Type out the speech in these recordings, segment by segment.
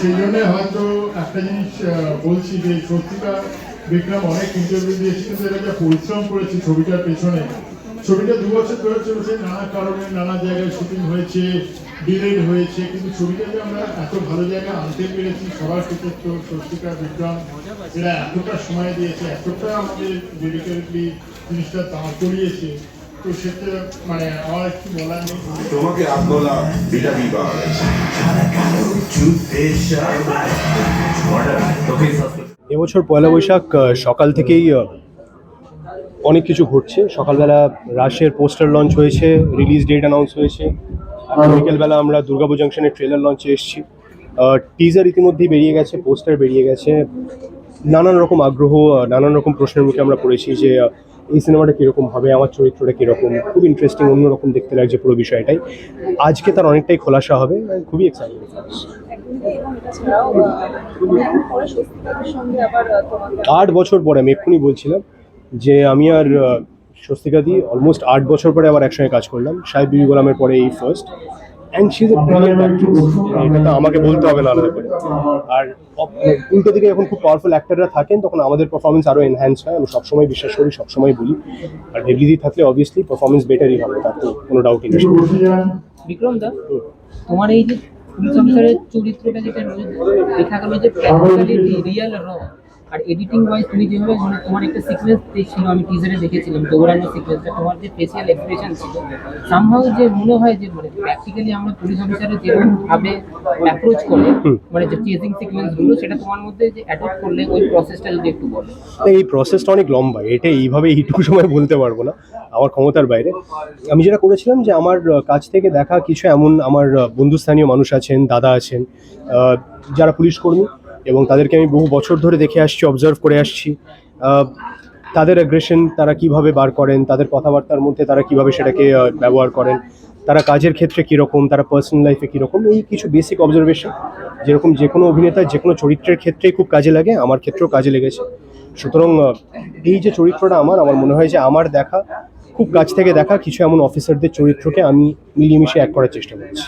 সেই জন্য হয়তো একটা জিনিস বলছি যে স্বস্তিকা বিক্রম অনেক ইন্টারভিউ দিয়েছে, কিন্তু এরা পরিশ্রম করেছে ছবিটার পেছনে, ছবিটা দু বছর ধরে চলেছে, নানা কারণে নানা জায়গায় শুটিং হয়েছে ডিলেড হয়েছে, কিন্তু ছবিটা আমরা এত ভালো জায়গায় আনতে পেরেছি, সবার কৃতিত্ব স্বস্তিকা বিক্রম, এরা এতটা সময় দিয়েছে, এতটা আমাদের ডেডিকেটলি জিনিসটা দাঁড় করিয়েছে তো সেটা মানে আমার একটু বলার নেই। তোমাকে এবছর পয়লা বৈশাখ সকাল থেকেই অনেক কিছু ঘটছে। সকালবেলা রাশের পোস্টার লঞ্চ হয়েছে রিলিজ ডেট অ্যানাউন্স হয়েছে। বিকেলবেলা আমরা দুর্গাপুর জাংশনের ট্রেলার লঞ্চে এসেছি। টিজার ইতিমধ্যেই বেরিয়ে গেছে পোস্টার বেরিয়ে গেছে। নানান রকম আগ্রহ নানান রকম প্রশ্নের মুখে আমরা পড়েছি যে এই সিনেমাটা কীরকম হবে, আমার চরিত্রটা কীরকম? খুব ইন্টারেস্টিং অন্যরকম দেখতে লাগছে পুরো বিষয়টাই। আজকে তার অনেকটাই খোলাসা হবে খুবই এক্সাইটেড আট বছর পরে, আমি এক্ষুনি বলছিলাম যে আমি আর স্বস্তিকা দি অলমোস্ট আট বছর পরে আবার একসঙ্গে কাজ করলাম, সাহেব বিবি গোলামের পরে এই ফার্স্ট অ্যান্ড শি এটা তো আমাকে বলতে হবে না আলাদা করে। আর উল্টো দিকে যখন খুব পাওয়ারফুল অ্যাক্টাররা থাকেন তখন আমাদের পারফরমেন্স আরও এনহ্যান্স হয়। আমি সবসময় বিশ্বাস করি সবসময় বলি। আর ডেভলিদি থাকলে অবভিয়াসলি পারফরমেন্স বেটারই হবে তার তো কোনো ডাউটই নেই। বিক্রম দা তোমার এই যে পুলিশ অফিসারের চরিত্রটা যেটা দেখা গেল যে প্র্যাকটিক্যালি রিয়েল র আর এডিটিং ওয়াইজ তুমি যেভাবে মানে তোমার একটা সিকোয়েন্স ছিল আমি টিজারে দেখেছিলাম দৌড়ানোর সিকোয়েন্সটা তোমার যে ফেসিয়াল এক্সপ্রেশন ছিল সামহাউ যে মনে হয় যে মানে প্র্যাকটিক্যালি আমরা পুলিশ অফিসারের যেরকম ভাবে অ্যাপ্রোচ করে মানে যে চেজিং সিকোয়েন্সগুলো সেটা তোমার মধ্যে যে অ্যাডপ্ট করলে ওই প্রসেসটা যদি একটু বলো। এই প্রসেসটা অনেক লম্বা এটা এইভাবে এইটুকু সময় বলতে পারব না আমার ক্ষমতার বাইরে। আমি যেটা করেছিলাম যে আমার কাছ থেকে দেখা কিছু এমন আমার বন্ধুস্থানীয় মানুষ আছেন দাদা আছেন যারা পুলিশ কর্মী এবং তাদেরকে আমি বহু বছর ধরে দেখে আসছি অবজার্ভ করে আসছি। তাদের অ্যাগ্রেশন তারা কীভাবে বার করেন, তাদের কথাবার্তার মধ্যে তারা কীভাবে সেটাকে ব্যবহার করেন, তারা কাজের ক্ষেত্রে কীরকম, তারা পার্সোনাল লাইফে কীরকম, এই কিছু বেসিক অবজারভেশন যেরকম যে কোনো অভিনেতার যে কোনো চরিত্রের ক্ষেত্রেই খুব কাজে লাগে, আমার ক্ষেত্রেও কাজে লেগেছে। সুতরাং এই যে চরিত্রটা আমার আমার মনে হয় যে আমার দেখা খুব কাছ থেকে দেখা কিছু এমন অফিসারদের চরিত্রকে আমি মিলিয়ে এক করার চেষ্টা করছি।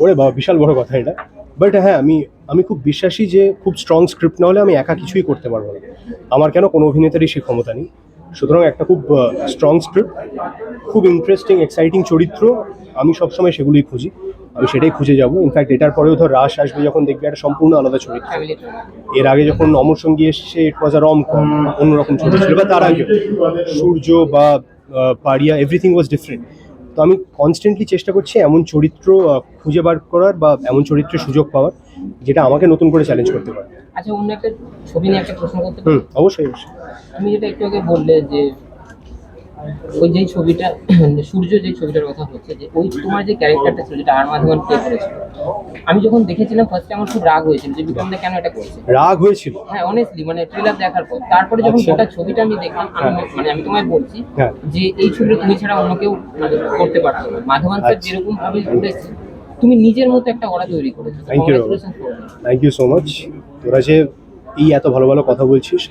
ওরে বাবা বিশাল বড় কথা এটা। বাট হ্যাঁ আমি আমি খুব বিশ্বাসী যে খুব স্ট্রং স্ক্রিপ্ট না হলে আমি একা কিছুই করতে পারব না। আমার কেন কোনো অভিনেতারই সেই ক্ষমতা নেই? সুতরাং একটা খুব স্ট্রং স্ক্রিপ্ট খুব ইন্টারেস্টিং এক্সাইটিং চরিত্র আমি সবসময় সেগুলোই খুঁজি। আমি সেটাই খুঁজে যাব। ইনফ্যাক্ট এটার পরেও ধর রাস আসবে যখন দেখবে একটা সম্পূর্ণ আলাদা ছবি। এর আগে যখন অমর সঙ্গী এসছে ইট ওয়াজ আ রম কম অন্যরকম ছবি ছিল বা তার আগে সূর্য বা পাড়িয়া এভরিথিং ওয়াজ ডিফারেন্ট তো আমি কনস্ট্যান্টলি চেষ্টা করছি এমন চরিত্র খুঁজে বার করার বা এমন চরিত্রের সুযোগ পাওয়ার যেটা আমাকে নতুন করে চ্যালেঞ্জ করতে পারে। আচ্ছা অন্য একটা ছবি নিয়ে একটা প্রশ্ন করতে অবশ্যই অবশ্যই। তুমি যেটা একটু আগে বললে যে ওই যেই ছবিটা সূর্য যেই ছবিটার কথা হচ্ছে যে ওই তোমার যে ক্যারেক্টারটা ছিল যেটা আর মাধবন প্লে করেছিল আমি যখন দেখেছিলাম ফার্স্টে আমার খুব রাগ হয়েছিল যে বিক্রমদা কেন এটা করছে রাগ হয়েছিল হ্যাঁ অনেস্টলি মানে ট্রেলার দেখার পর তারপরে যখন আচ্ছা। গোটা ছবিটা আমি দেখলাম আমি মানে আমি তোমায় বলছি হ্যাঁ। যে এই ছবিটা তুমি ছাড়া অন্য কেউ মানে করতে পারতো না মাধবন স্যার আচ্ছা। যেরকম ভাবে করেছে তুমি নিজের মতো একটা ওরা তৈরি করেছ for that. Thank you so much তোরা যে এই এত ভালো ভালো কথা বলছিস,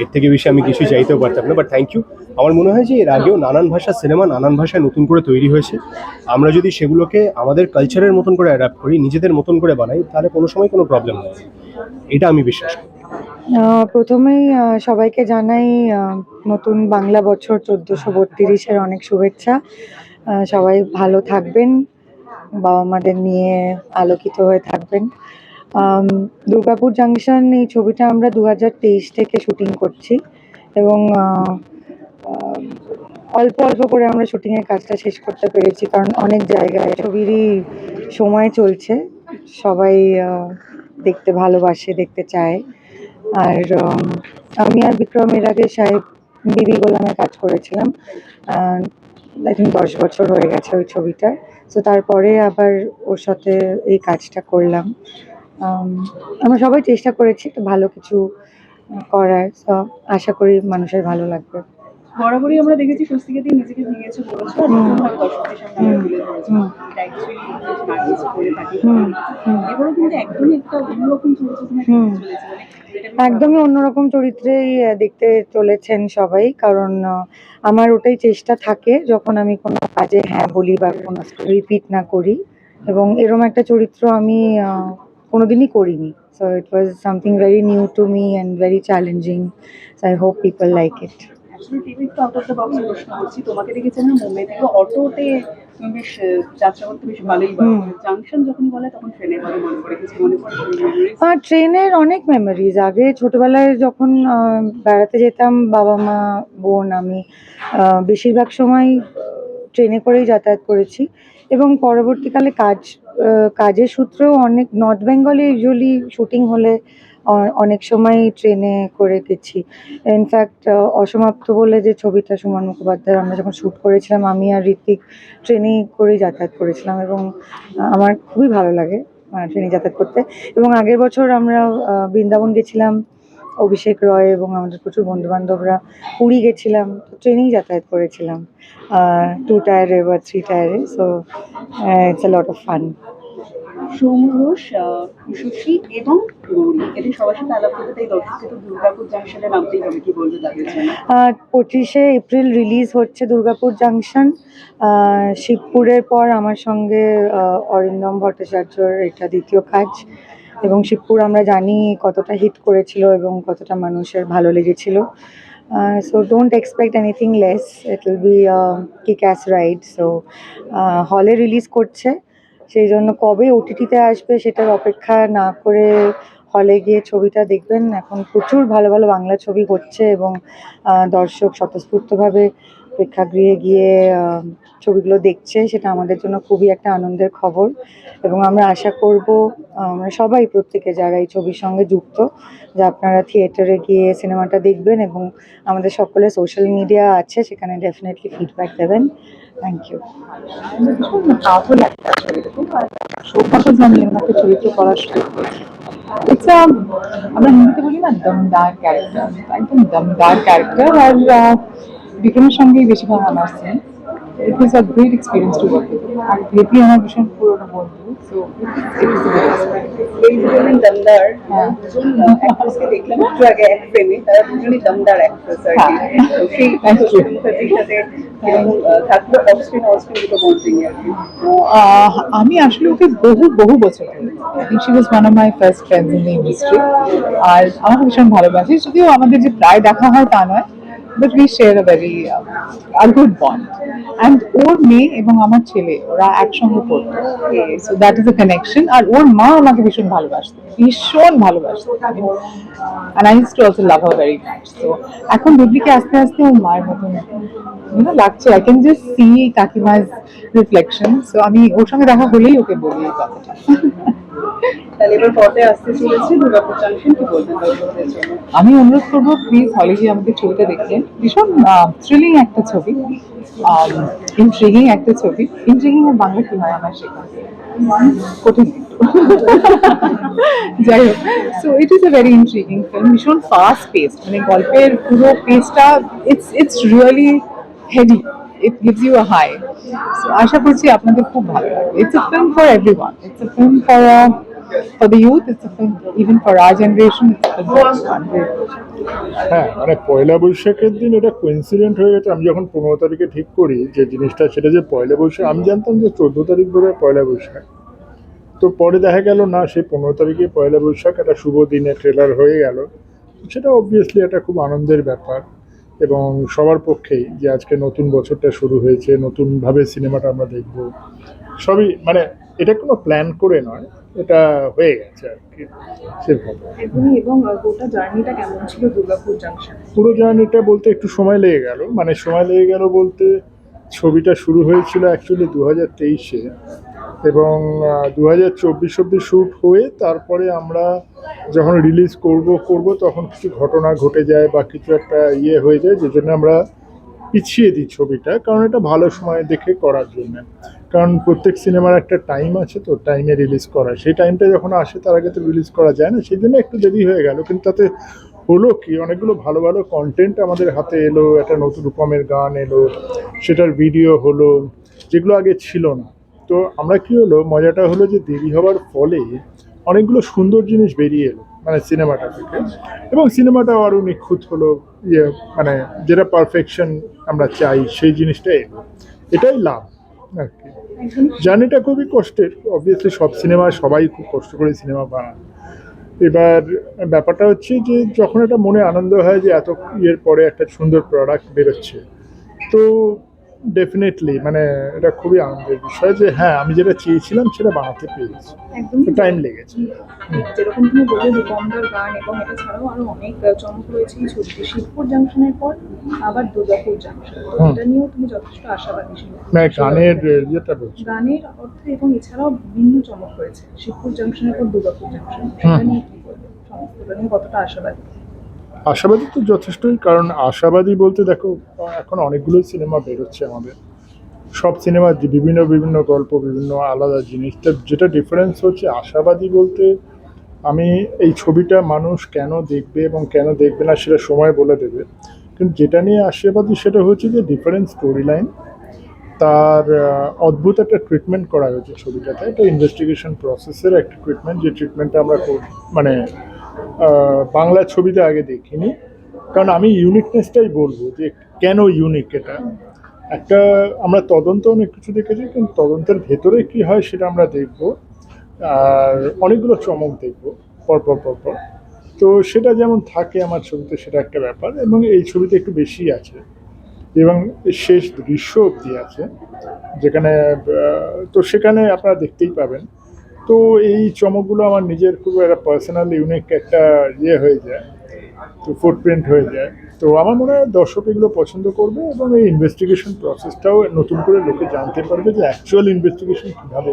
এর থেকে বেশি আমি কিছুই চাইতেও পারতাম না বাট থ্যাংক ইউ আমার মনে হয় যে এর আগেও নানান ভাষার সিনেমা নানান ভাষায় নতুন করে তৈরি হয়েছে। আমরা যদি সেগুলোকে আমাদের কালচারের মতন করে অ্যাডাপ্ট করি, নিজেদের মতন করে বানাই, তাহলে কোনো সময় কোনো প্রবলেম হয় এটা আমি বিশ্বাস করি। প্রথমেই সবাইকে জানাই নতুন বাংলা বছর চোদ্দোশো বত্রিশের অনেক শুভেচ্ছা। সবাই ভালো থাকবেন বাবা মাদের নিয়ে আলোকিত হয়ে থাকবেন। দুর্গাপুর জাংশন এই ছবিটা আমরা দু হাজার তেইশ থেকে শুটিং করছি এবং অল্প অল্প করে আমরা শুটিংয়ের কাজটা শেষ করতে পেরেছি কারণ অনেক জায়গায় ছবিরই সময় চলছে। সবাই দেখতে ভালোবাসে, দেখতে চায়। আর আমি আর বিক্রম এর আগে সাহেব, বিবি গোলামে কাজ করেছিলাম। আই থিঙ্ক দশ বছর হয়ে গেছে ওই ছবিটা তো তারপরে আবার ওর সাথে এই কাজটা করলাম। আমরা সবাই চেষ্টা করেছি একটু ভালো কিছু করার। তো আশা করি মানুষের ভালো লাগবে। বরাবরই আমরা দেখেছি স্বস্তিকা দিয়ে নিজেকে ভেঙেছে বলেছ আর দর্শকদের সামনে। তুলে ধরেছো। এবারও কিন্তু একদমই একটা অন্যরকম চরিত্র মানে একদমই অন্যরকম চরিত্রেই দেখতে চলেছেন সবাই। কারণ আমার ওটাই চেষ্টা থাকে যখন আমি কোনো কাজে হ্যাঁ বলি বা কোনো রিপিট না করি। এবং এরম একটা চরিত্র আমি কোনোদিনই করিনি। So it was something very new to me and very challenging so I hope people like it তোমাকে দেখেছি মুম্বাই থেকে অটোতে তুমি বেশ যাত্রা করতে বেশ ভালোই জাংশন যখন বলে তখন ট্রেনের কথা মনে পড়ে কিছু মনে পড়ে সেই memories? আর ট্রেনের অনেক মেমোরিজ আগে ছোটবেলায় যখন বেড়াতে যেতাম বাবা মা বোন আমি বেশিরভাগ সময় ট্রেনে করেই যাতায়াত করেছি। এবং পরবর্তীকালে কাজ কাজের সূত্রেও অনেক নর্থ বেঙ্গলে ইউজুয়ালি শুটিং হলে অনেক সময় ট্রেনে করে গেছি। ইনফ্যাক্ট অসমাপ্ত বলে যে ছবিটা সুমন মুখোপাধ্যায় আমরা যখন শ্যুট করেছিলাম, আমি আর ঋত্বিক ট্রেনে করেই যাতায়াত করেছিলাম এবং আমার খুবই ভালো লাগে ট্রেনে যাতায়াত করতে। এবং আগের বছর আমরা বৃন্দাবন গেছিলাম। অভিষেক রয় এবং আমাদের প্রচুর বন্ধু বান্ধবরা পুরী গেছিলাম তো ট্রেনেই যাতায়াত করেছিলাম টু টায়ারে বা three টায়ারে so it's a lot of fun Soumya Ghosh Sushree এবং গৌরী এদের সবার সাথে আলাপ করতে তাই দর্শককে তো দুর্গাপুর জাংশনে নামতেই হবে কি বলতে তাদের পঁচিশে এপ্রিল রিলিজ হচ্ছে দুর্গাপুর জাংশন শিবপুরের পর আমার সঙ্গে অরিন্দম ভট্টাচার্যর এটা দ্বিতীয় কাজ। এবং শিবপুর আমরা জানি কতটা হিট করেছিল এবং কতটা মানুষের ভালো লেগেছিল। So don't expect anything less it will be kick ass ride so হলে রিলিজ করছে। সেই জন্য কবে ওটিটিতে আসবে সেটার অপেক্ষা না করে হলে গিয়ে ছবিটা দেখবেন। এখন প্রচুর ভালো ভালো বাংলা ছবি হচ্ছে এবং দর্শক স্বতঃস্ফূর্তভাবে প্রেক্ষাগৃহে গিয়ে ছবিগুলো দেখছে, সেটা আমাদের জন্য খুবই একটা আনন্দের খবর। এবং আমরা আশা করব, আমরা সবাই প্রত্যেকে যারা এই ছবির সঙ্গে যুক্ত, যে আপনারা থিয়েটারে গিয়ে সিনেমাটা দেখবেন এবং আমাদের সকলের সোশ্যাল মিডিয়া আছে, সেখানে ডেফিনেটলি ফিডব্যাক দেবেন। থ্যাংক ইউ ইটস আমরা হিন্দিতে বলি না, দমদার ক্যারেক্টার একদম দমদার ক্যারেক্টার আর বিক্রমের সঙ্গেই বেশিরভাগ আমার scene it is a great experience to work R VP আমার ভীষণ পুরোনো বন্ধু সো ইট ইজ এই যে দমদার হ্যাঁ। দুজন অ্যাক্ট্রেসকে দেখলাম একটু আগে এক ফ্রেমে তারা দুজনই দমদার অ্যাক্ট্রেস আর কি। হ্যাঁ। সেই সাথে কীরকম আহ, থাকল? অফ স্ক্রিন দুটো বন্ডিং আর কি। আমি আসলে ওকে বহু বহু বছর she was one of my first friends in the industry আর আমাকে ভীষণ ভালোবাসে যদিও আমাদের যে প্রায় দেখা হয় তা নয়। But we share a very R good bond and ওর মেয়ে এবং আমার ছেলে, ওরা একসঙ্গে পড়তো। So that is a connection আর ওর মা আমাকে ভীষণ ভালোবাসতো ভীষণ ভালোবাসতো। And I use to also love her very much তো এখন ডুবলিকে আস্তে আস্তে ওর মায়ের মতন লাগছে। আই ক্যান জাস্ট সি কাকিমার রিফ্লেকশন সো আমি ওর সঙ্গে দেখা হলেই ওকে বলি এই কথাটা। আমি অনুরোধ করব প্লিজ হলে গিয়ে আমাদের ছবিটা দেখবেন ভীষণ থ্রিলিং একটা ছবি। ইন্ট্রিগিং একটা ছবি। ইন্ট্রিগিং আর বাংলা কি হয় আমার শেখা কঠিন। যাই হোক so it is a very intriguing film ভীষণ ফাস্ট পেস্ট মানে গল্পের পুরো পেসটা it's it's really heady it gives you a high so আশা করছি আপনাদের খুব ভালো লাগবে। It's a film for everyone it's a film for film even for our generation, it's a film for everyone. হ্যাঁ মানে পয়লা বৈশাখের দিন এটা কোইন্সিডেন্ট হয়ে গেছে। আমি যখন পনেরো তারিখে ঠিক করি যে জিনিসটা সেটা যে পয়লা বৈশাখ আমি জানতাম যে চোদ্দ তারিখ হয় পয়লা বৈশাখ। তো পরে দেখা গেল না সেই পনেরো তারিখে পয়লা বৈশাখ একটা শুভ দিনে ট্রেলার হয়ে গেল। সেটা অবভিয়াসলি একটা খুব আনন্দের ব্যাপার। এবং সবার পক্ষেই যে আজকে নতুন বছরটা শুরু হয়েছে নতুনভাবে সিনেমাটা আমরা দেখব সবই মানে এটা কোনো প্ল্যান করে নয় এটা হয়ে গেছে আর কি এবং এবং গোটা জার্নিটা কেমন ছিল দুর্গাপুর জাংশন পুরো জার্নিটা বলতে একটু সময় লেগে গেল মানে সময় লেগে গেল বলতে ছবিটা শুরু হয়েছিল অ্যাকচুয়ালি দু হাজার তেইশে এবং দু হাজার চব্বিশ অব্দি শ্যুট হয়ে তারপরে আমরা যখন রিলিজ করব করব, তখন কিছু ঘটনা ঘটে যায় বা কিছু একটা ইয়ে হয়ে যায়, যে জন্য আমরা পিছিয়ে দিই ছবিটা। কারণ এটা ভালো সময় দেখে করার জন্য। কারণ প্রত্যেক সিনেমার একটা টাইম আছে তো, টাইমে রিলিজ করা। সেই টাইমটা যখন আসে, তার আগে তো রিলিজ করা যায় না। সেই জন্য একটু দেরি হয়ে গেল। কিন্তু তাতে হলো কি, অনেকগুলো ভালো ভালো কন্টেন্ট আমাদের হাতে এলো, একটা নতুন রকমের গান এলো, সেটার ভিডিও হলো, যেগুলো আগে ছিল না। তো আমরা কি হলো, মজাটা হলো যে দেরি হওয়ার ফলে অনেকগুলো সুন্দর জিনিস বেরিয়ে এলো মানে সিনেমাটা থেকে। এবং সিনেমাটাও আরও নিখুঁত হলো ইয়ে মানে যেটা পারফেকশন আমরা চাই, সেই জিনিসটা এলো। এটাই লাভ, আর কি। জার্নিটা খুবই কষ্টের অবভিয়াসলি সব সিনেমা, সবাই খুব কষ্ট করে সিনেমা বানায়। এবার ব্যাপারটা হচ্ছে যে যখন এটা মনে আনন্দ হয় যে এত ইয়ের পরে একটা সুন্দর প্রোডাক্ট বেরোচ্ছে, তো ডেফিনেটলি মানে এটা খুবই আনন্দের বিষয় যে হ্যাঁ আমি যেটা চেয়েছিলাম সেটা বানাতে পেরেছি। একদমই টাইম লেগেছে। যেরকম তুমি বললে রূপমদার গান এবং এটা ছাড়াও আরও অনেক চমক রয়েছে এই ছবিতে। শিবপুর জাংশনের পর আবার দুর্গাপুর জাংশন এটা নিয়েও তুমি যথেষ্ট আশাবাদী ছিল। মানে গানের ইয়েটা বলছি। গানের অর্থে এবং এছাড়াও বিভিন্ন চমক রয়েছে। শিবপুর জাংশনের পর দুর্গাপুর জাংশন সেটা নিয়ে কি বলবে? সমস্তটা নিয়ে কতটা আশাবাদী? আশাবাদী তো যথেষ্টই, কারণ আশাবাদী বলতে দেখো, এখন অনেকগুলো সিনেমা বেরোচ্ছে আমাদের। সব সিনেমার বিভিন্ন বিভিন্ন গল্প, বিভিন্ন আলাদা জিনিসটা যেটা ডিফারেন্স হচ্ছে আশাবাদী বলতে, আমি এই ছবিটা মানুষ কেন দেখবে এবং কেন দেখবে না সেটা সময় বলে দেবে। কিন্তু যেটা নিয়ে আশাবাদী সেটা হচ্ছে যে ডিফারেন্ট স্টোরি লাইন তার অদ্ভুত একটা ট্রিটমেন্ট করা হয়েছে ছবিটাতে। একটা ইনভেস্টিগেশন প্রসেসের একটা ট্রিটমেন্ট যে ট্রিটমেন্টটা আমরা মানে বাংলা ছবিতে আগে দেখিনি। কারণ আমি ইউনিকনেসটাই বলব যে কেন ইউনিক এটা। একটা আমরা তদন্ত অনেক কিছু দেখেছি, কিন্তু তদন্তের ভেতরে কি হয় সেটা আমরা দেখব। আর অনেকগুলো চমক দেখব পর পর পর পর তো সেটা যেমন থাকে আমার ছবিতে, সেটা একটা ব্যাপার। এবং এই ছবিতে একটু বেশি আছে। এবং শেষ দৃশ্য অবধি আছে। যেখানে তো সেখানে আপনারা দেখতেই পাবেন। তো এই চমকগুলো আমার নিজের খুব একটা পার্সোনাল ইউনিক একটা ইয়ে হয়ে যায়, তো ফুটপ্রিন্ট হয়ে যায়। তো আমার মনে হয় দর্শক এগুলো পছন্দ করবে এবং এই ইনভেস্টিগেশন প্রসেসটাও নতুন করে লোকে জানতে পারবে যে অ্যাকচুয়াল ইনভেস্টিগেশন কীভাবে